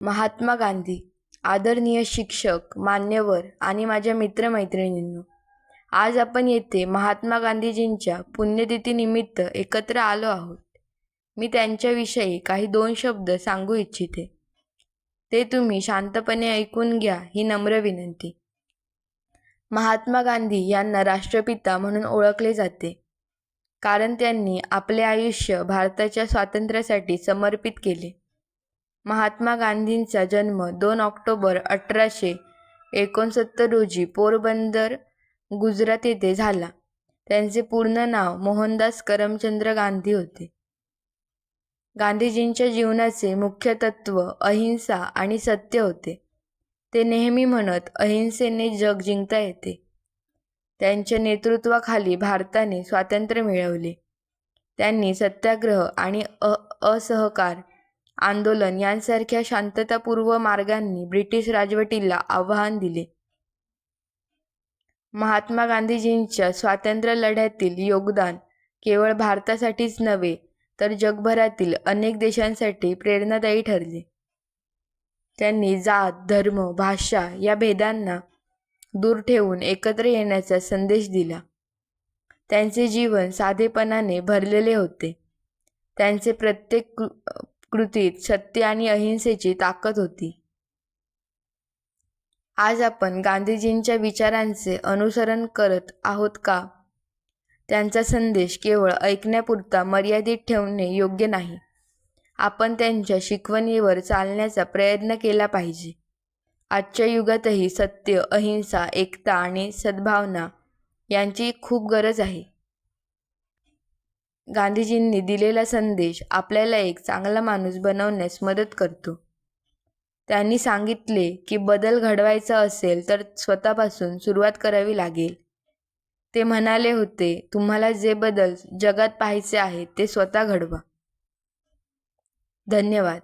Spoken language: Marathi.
महात्मा गांधी आदरणीय शिक्षक मान्यवर आणि माझ्या मित्रमैत्रिणींनो आज आपण येथे महात्मा गांधीजींच्या पुण्यतिथीनिमित्त एकत्र आलो आहोत. मी त्यांच्याविषयी काही दोन शब्द सांगू इच्छिते. ते तुम्ही शांतपणे ऐकून घ्या ही नम्र विनंती. महात्मा गांधी यांना राष्ट्रपिता म्हणून ओळखले जाते कारण त्यांनी आपले आयुष्य भारताच्या स्वातंत्र्यासाठी समर्पित केले. महात्मा गांधींचा जन्म दोन ऑक्टोबर अठराशे एकोणसत्तर रोजी पोरबंदर गुजरात येथे झाला. त्यांचे पूर्ण नाव मोहनदास करमचंद्र गांधी होते. गांधीजींच्या जीवनाचे मुख्य तत्व अहिंसा आणि सत्य होते. ते नेहमी म्हणत अहिंसेने जग जिंकता येते. त्यांच्या नेतृत्वाखाली भारताने स्वातंत्र्य मिळवले. त्यांनी सत्याग्रह आणि अ असहकार आंदोलन यांसारख्या शांततापूर्व मार्गांनी ब्रिटिश राजवटीला आव्हान दिले. महात्मा गांधीजींच्या स्वातंत्र्य लढ्यातील योगदान केवळ भारतासाठीच नव्हे तर जगभरातील अनेक देशांसाठी प्रेरणादायी ठरले. त्यांनी जात धर्म भाषा या भेदांना दूर ठेवून एकत्र येण्याचा संदेश दिला. त्यांचे जीवन साधेपणाने भरलेले होते. त्यांचे प्रत्येक कृतीत सत्य आणि अहिंसेची ताकद होती. आज आपण गांधीजींच्या विचारांचे अनुसरण करत आहोत का? त्यांचा संदेश केवळ ऐकण्यापुरता मर्यादित ठेवणे योग्य नाही. आपण त्यांच्या शिकवणीवर चालण्याचा प्रयत्न केला पाहिजे. आजच्या युगातही सत्य अहिंसा एकता आणि सद्भावना यांची खूप गरज आहे. गांधीजींनी दिलेला संदेश आपल्याला एक चांगला माणूस बनवण्यास मदत करतो. त्यांनी सांगितले की बदल घडवायचा असेल तर स्वतःपासून सुरुवात करावी लागेल. ते म्हणाले होते तुम्हाला जे बदल जगात पाहायचे आहेत ते स्वतः घडवा. धन्यवाद.